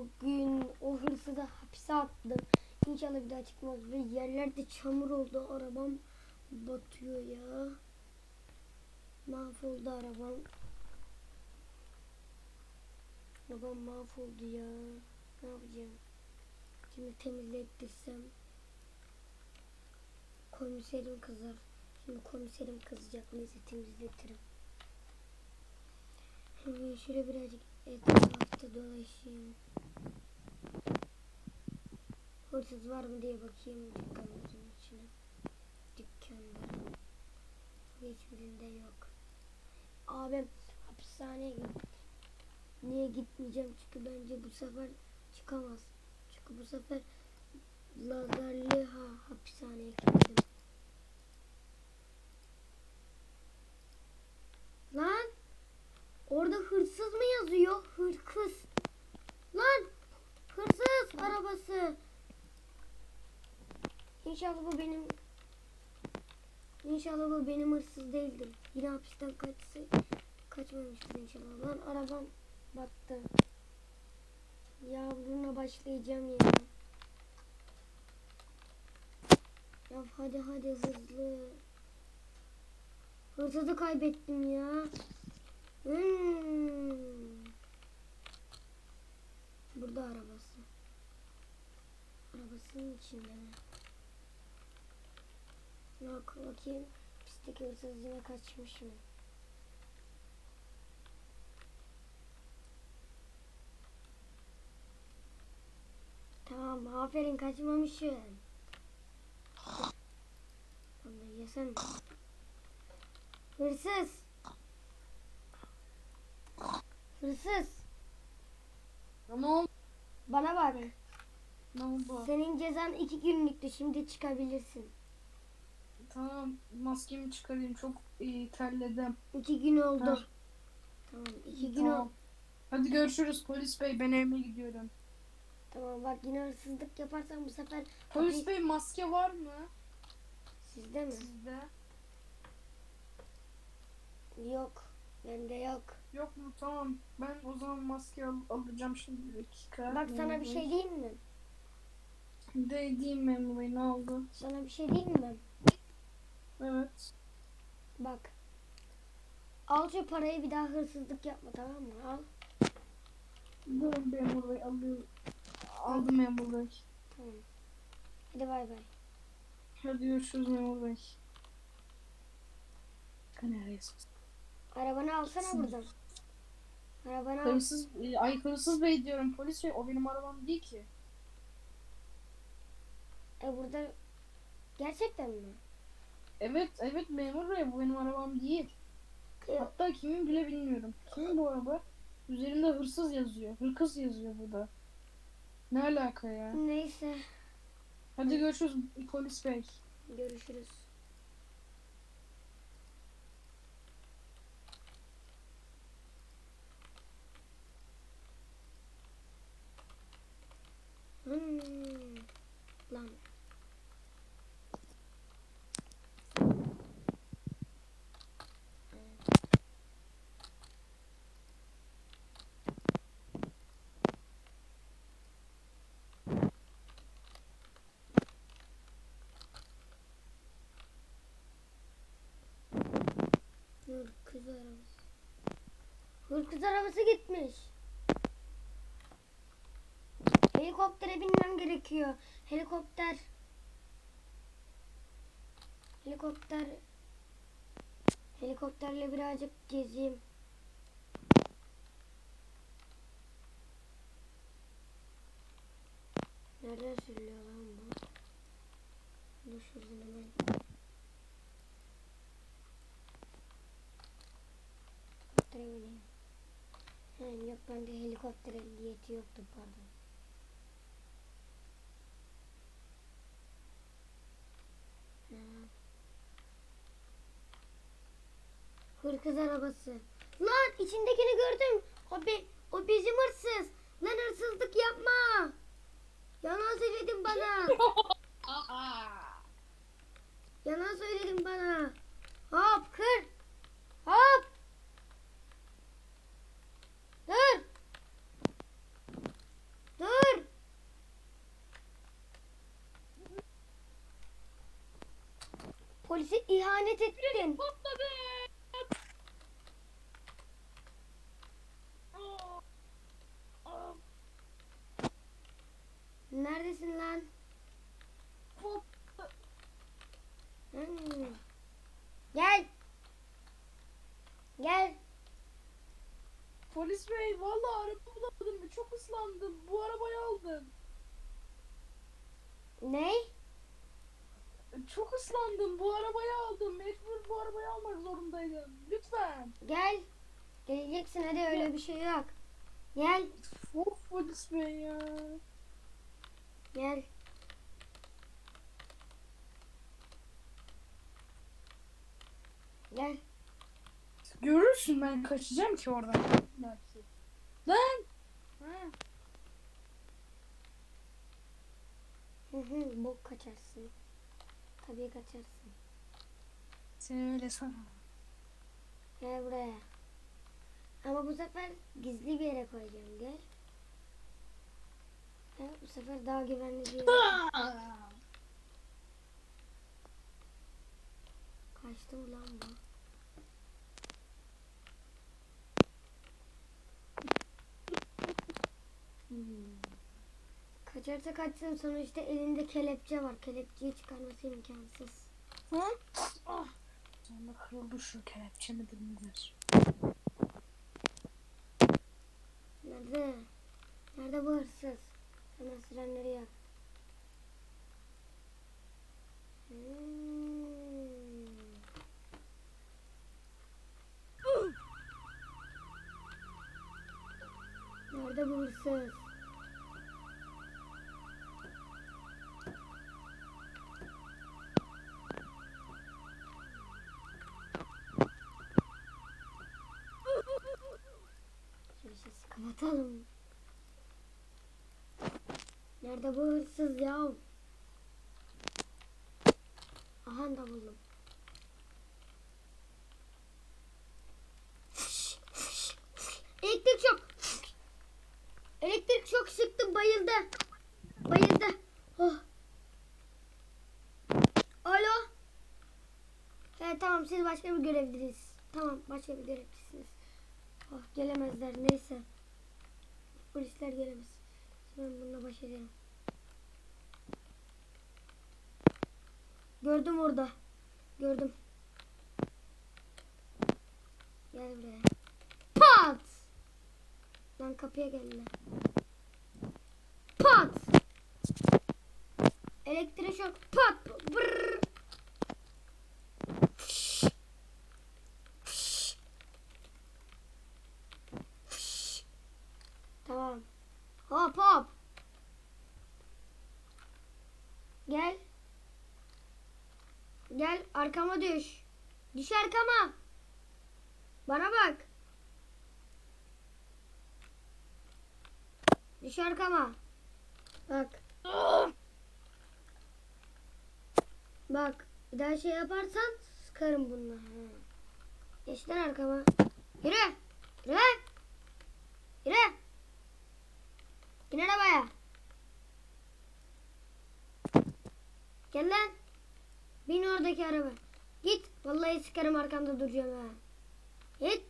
Bugün o hırsızı hapse attım. İnşallah bir daha çıkmaz ve yerlerde çamur oldu. Arabam batıyor ya. Mahvoldu arabam. Arabam mahvoldu ya. Ne yapacağım? Şimdi temizlettirsem komiserim kızar. Şimdi komiserim kızacak. Neyse temizletirim. Şimdi şöyle birazcık etrafta dolaşayım. Hırsız var mı diye bakayım dükkanların içine. Dükkanda. Hiçbirinde yok. Abim hapishaneye gitti. Niye gitmeyeceğim? Çünkü bence bu sefer çıkamaz. Çünkü bu sefer lazerli ha hapishaneye gittim. Lan! Orada hırsız mı yazıyor? Hırsız. Lan! Hırsız arabası. İnşallah bu benim İnşallah bu benim hırsız değildir. Yine hapisten kaçsa kaçmamıştır inşallah. Lan arabam battı. Yavruna başlayacağım ya. Ya hadi hadi hızlı. Hırsızı kaybettim ya. Hmm. Burada arabası. Arabasının içinde mi? Yok bakayım. Pislik hırsız yine kaçmış mı? Tamam aferin kaçmamışsın. Vallahi yesene. Hırsız. Hırsız. Oldu? Bana bak. Oldu? Senin cezan iki günlüktü. Şimdi çıkabilirsin. Tamam maskemi çıkarayım çok e, terledim. İki gün oldu. Ha. Tamam iki gün Tamam. oldu. Hadi görüşürüz polis bey ben evime gidiyorum. Tamam bak yine hırsızlık yaparsan bu sefer Polis bey maske var mı sizde mi? sizde? Yok. Bende yok. Yok mu? Tamam. Ben o zaman maske al- alacağım şimdi bir dakika. Bak sana bir şey diyeyim mi? De diyeyim memur bey ne oldu? Sana bir şey diyeyim mi? Evet. Bak. Al şu parayı bir daha hırsızlık yapma tamam mı? Al. Buyurun memur bey alıyorum. Aldım memur bey. Tamam. Hadi bay bay. Hadi görüşürüz memur bey. Kanaryası. Arabanı alsana Kesin. buradan. Arabanı al. Hırsız, e, ay hırsız bey diyorum polis bey o benim arabam değil ki. E burada gerçekten mi? Evet evet memur bey bu benim arabam değil. Hatta kimin bile bilmiyorum. Kimin bu araba? Üzerinde hırsız yazıyor. Hırkız yazıyor burada. Ne alaka ya? Neyse. Hadi görüşürüz polis bey. Görüşürüz. Hmm. Lan. Hırkız arabası. Hırkız arabası gitmiş. Helikoptere binmem gerekiyor. Helikopter. Helikopter. Helikopterle birazcık gezeyim. Nereden sürülüyor lan bu? Dur şuradan hemen. Helikoptere bineyim. Ha, yok bende helikopter ehliyeti yoktu pardon. Hırkız arabası. Lan içindekini gördüm. O, bi- o bizim hırsız. Lan hırsızlık yapma. Yalan söyledin bana. Yalan söyledin bana. Hop kır. Hop. Dur. Polise ihanet ettin. Patladı. Neredesin lan? Hmm. Gel. Gel. Polis bey vallahi araba bulamadım. Çok ıslandım. Bu arabayı aldım. Ne? Çok ıslandım. Bu arabayı aldım. Mecbur bu arabayı almak zorundaydım. Lütfen. Gel. Geleceksin hadi öyle bir şey yok. Gel. Of polis bey ya. Gel. Gel. Görürsün ben kaçacağım ki oradan. Belki. Lan. Ha. Hı hı, bok kaçarsın. Tabii kaçarsın. Sen öyle sana. Gel buraya. Ama bu sefer gizli bir yere koyacağım. Gel. Gel bu sefer daha güvenli bir yere. Kaçtı mı lan bu? Hmm. Kaçarsa kaçsın sonuçta elinde kelepçe var. Kelepçeyi çıkarması imkansız. Ha? Ah. Sonra kırıldı şu kelepçe midir nedir? Nerede? Nerede bu hırsız? Hemen sirenleri yak. Hmm. Nerede bu hırsız? Nerede bu hırsız ya? Aha da buldum. Elektrik şok. Elektrik şok sıktı bayıldı. Bayıldı. Oh. Alo. He tamam siz başka bir görevlisiniz. Tamam başka bir görevlisiniz. Oh gelemezler neyse. Polisler gelemez. Ben bununla baş ederim. Gördüm orada. Gördüm. Gel buraya. Pat! Lan kapıya geldiler. Pat! Elektrik şok. Pat! Brrr. Tamam. Hop hop. Gel. Gel arkama düş. Düş arkama. Bana bak. Düş arkama. Bak. Bak. Bir daha şey yaparsan sıkarım bununla. Ha. Geç lan arkama. Yürü. lan. Yürü. İn arabaya. Gel lan. Bin oradaki araba. Git. Vallahi sıkarım arkanda duracağım ha. Git.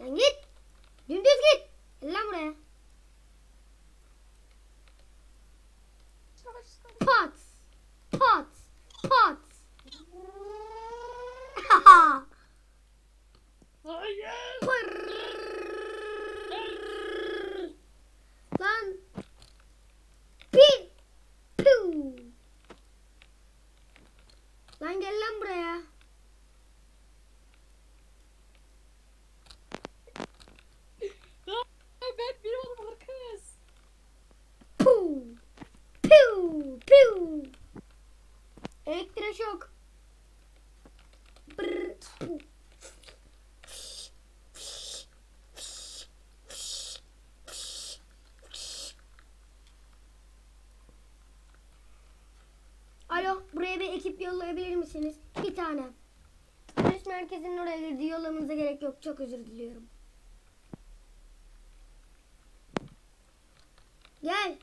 Lan git. Dümdüz git. Gel lan buraya. Alo buraya bir ekip yollayabilir misiniz? Bir tane. Polis merkezinin oraya girdi yollamanıza gerek yok. Çok özür diliyorum. Gel.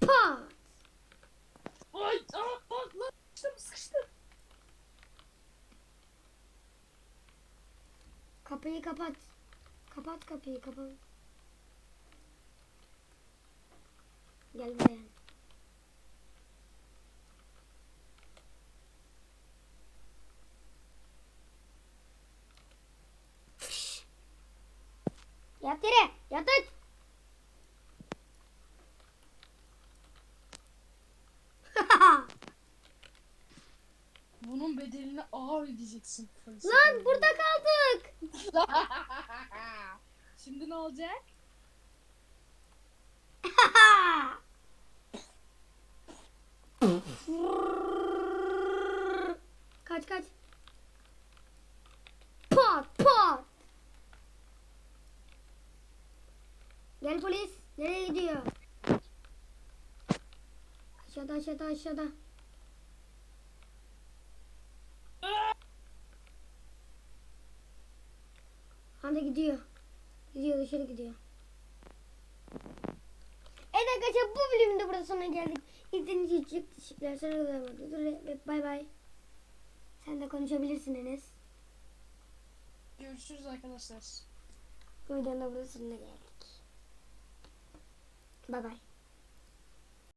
Pat. Ay aa, bak lan sıkıştım sıkıştım. Kapıyı kapat. Kapat kapıyı kapat. Gel buraya. Yat yere. Yat aç. Bunun bedelini ağır ödeyeceksin. Lan burada kaldık. Şimdi ne olacak? kaç kaç. Pat pat. Polis. Nereye gidiyor? Aşağıda aşağıda aşağıda. Hadi gidiyor. Gidiyor dışarı gidiyor. Evet arkadaşlar bu bölümde burada sonuna geldik. İzlediğiniz için çok teşekkürler. Sonra bay bay. Sen de konuşabilirsin Enes. Görüşürüz arkadaşlar. Videonun da burada sonuna geldik. Bay bay.